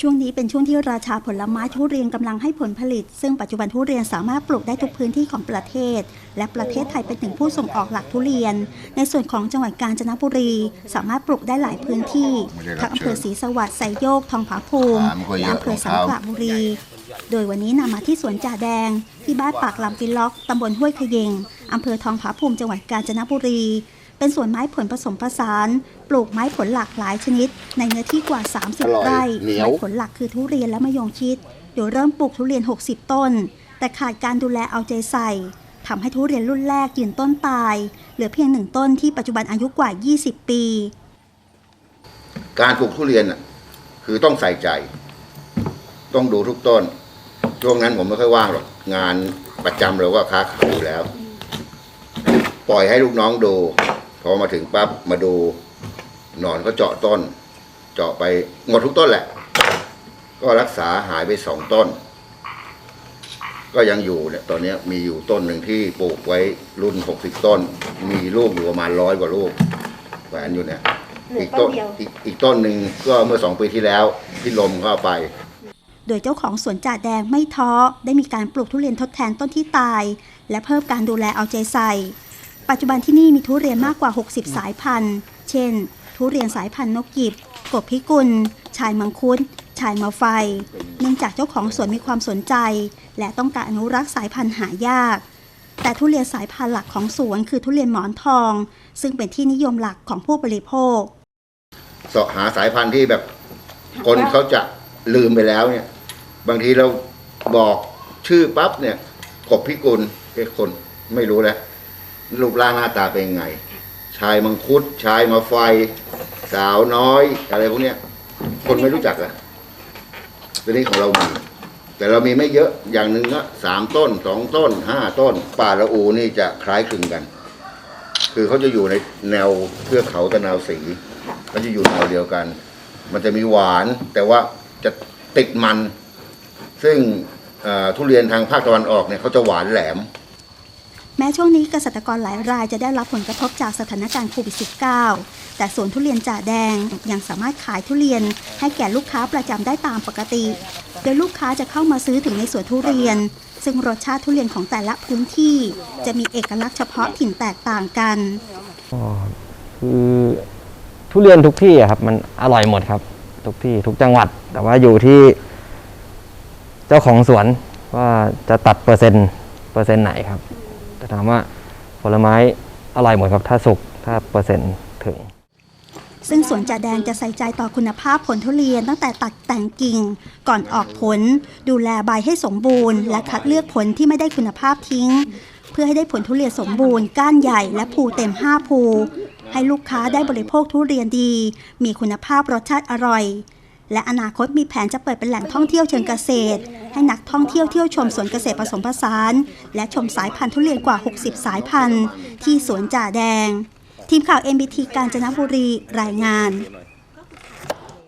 ช่วงนี้เป็นช่วงที่ราชาผลไม้ทุเรียนกำลังให้ผลผลิต ซึ่งปัจจุบันทุเรียนสามารถปลูกได้ทุกพื้นที่ของประเทศ และประเทศไทยเป็นถึงผู้ส่งออกหลักทุเรียน ในส่วนของจังหวัดกาญจนบุรี สามารถปลูกได้หลายพื้นที่ทั้งอำเภอศรีสวัสดิ์ไซโยก ทองผาภูมิและอำเภอสังขละบุรี โดยวันนี้นำมาที่สวนจ่าแดง ที่บ้านปากลำปิล็อกตำบลห้วยขยงอำเภอทองผาภูมิจังหวัดกาญจนบุรี เป็นสวนไม้ผลผสมผสาน ปลูกไม้ผลหลากหลายชนิด ในเนื้อที่กว่าอร่30อยไร่เหนียวไม้ผลหลักคือทุเรียนและมะยงชิดโดยเริ่มปลูกทุเรียน 60 ต้น แต่ขาดการดูแลเอาใจใส่ทำให้ทุเรียนรุ่นแรกยืนต้นตาย เหลือเพียงหนึ่งต้นที่ปัจจุบันอายุกว่า 20 ปี การปลูกทุเรียนอะคือต้องใส่ใจ ต้องดูทุกต้น ช่วงนั้นผมไม่ค่อยว่างหรอกงานประจำเราก็ค้าขายอยู่แล้ว ปล่อยให้ลูกน้องดู พอมาถึงปั๊บมาดูหนอนก็เจาะต้น เจาะไปหมดทุกต้นแหละ ก็รักษาหายไปสองต้น ก็ยังอยู่เนี่ยตอนเนี้ยมีอยู่ต้นหนึ่งที่ปลูกไว้รุ่นหกสิบต้น มีลูกอยู่ประมาณร้อยกว่าลูกแหวนอยู่เนี่ยเหลืออีกต้ต้นนเดียวอีกอีกต้นหนึ่งก็เมื่อสองปีที่แล้วที่ลมเข้าไป โดยเจ้าของสวนจ่าแดงไม่ท้อได้มีการปลูกทุเรียนทดแทนต้นที่ตาย และเพิ่มการดูแลเอาใจใส่ ปัจจุบันที่นี่มีทุเรียนมากกว่า 60 สายพันธุ์ เช่น ทุเรียนสายพันธุ์นกหยิบกบพิกุล ชายมังคุด ชายมาไฟ เนื่องจากเจ้าของสวนมีความสนใจ และต้องการอนุรักษ์สายพันธุ์หายาก แต่ทุเรียนสายพันธุ์หลักของสวนคือทุเรียนหมอนทอง ซึ่งเป็นที่นิยมหลักของผู้บริโภคเสาะหาสายพันธุ์ที่แบบคนเขาจะลืมไปแล้วเนี่ย บางทีเราบอกชื่อปั๊บเนี่ยกบพิกุลเอ้คนไม่รู้แล้ว รูปร่างหน้าตาเป็นยังไง ชายมังคุดชายมาไฟ สาวน้อยอะไรพวกเนี้ย คนไม่รู้จักอะตัวนี้ของเรามี แต่เรามีไม่เยอะอย่างหนึ่งก็สามต้นสองต้นห้าต้น ป่าละอูนี่จะคล้ายคลึงกัน คือเขาจะอยู่ในแนวเทือกเขาตะนาวสีเขาจะอยู่แนวเดียวกัน มันจะมีหวาน แต่ว่าจะติดมัน ซึ่งทุเรียนทางภาคตะวันออกเนี่ยเขาจะหวานแหลม แม้ช่วงนี้เกษตรกรหลายรายจะได้รับผลกระทบจากสถานการณ์โควิด -19 แต่สวนทุเรียนจ่าแดงยังสามารถขายทุเรียนให้แก่ลูกค้าประจำได้ตามปกติ โดยลูกค้าจะเข้ามาซื้อถึงในสวนทุเรียน ซึ่งรสชาติทุเรียนของแต่ละพื้นที่ จะมีเอกลักษณ์เฉพาะถิ่นแตกต่างกันอ๋อคือทุเรียนทุกที่อะครับมันอร่อยหมดครับ ทุกที่ทุกจังหวัด แต่ว่าอยู่ที่ เจ้าของสวนว่าจะตัดเปอร์เซ็นต์เปอร์เซ็นต์ไหนครับ แต่ถามว่าผลไม้อร่อยหมดครับถ้าสุกถ้าเปอร์เซ็นต์ถึง ซึ่งสวนจ่าแดงจะใส่ใจต่อคุณภาพผลทุเรียนตั้งแต่ตัดแต่งกิ่ง ก่อนออกผล ดูแลใบให้สมบูรณ์ และคัดเลือกผลที่ไม่ได้คุณภาพทิ้ง เพื่อให้ได้ผลทุเรียนสมบูรณ์ ก้านใหญ่และภูเต็ม 5 ภู ให้ลูกค้าได้บริโภคทุเรียนดี มีคุณภาพรสชาติอร่อย และอนาคตมีแผนจะเปิดเป็นแหล่งท่องเที่ยวเชิงเกษตร ให้นักท่องเที่ยวเที่ยวชมสวนเกษตรผสมผสาน และชมสายพันธุ์ทุเรียนกว่า 60 สายพันธุ์ ที่สวนจ่าแดง ทีมข่าว MBT กาญจนบุรีรายงาน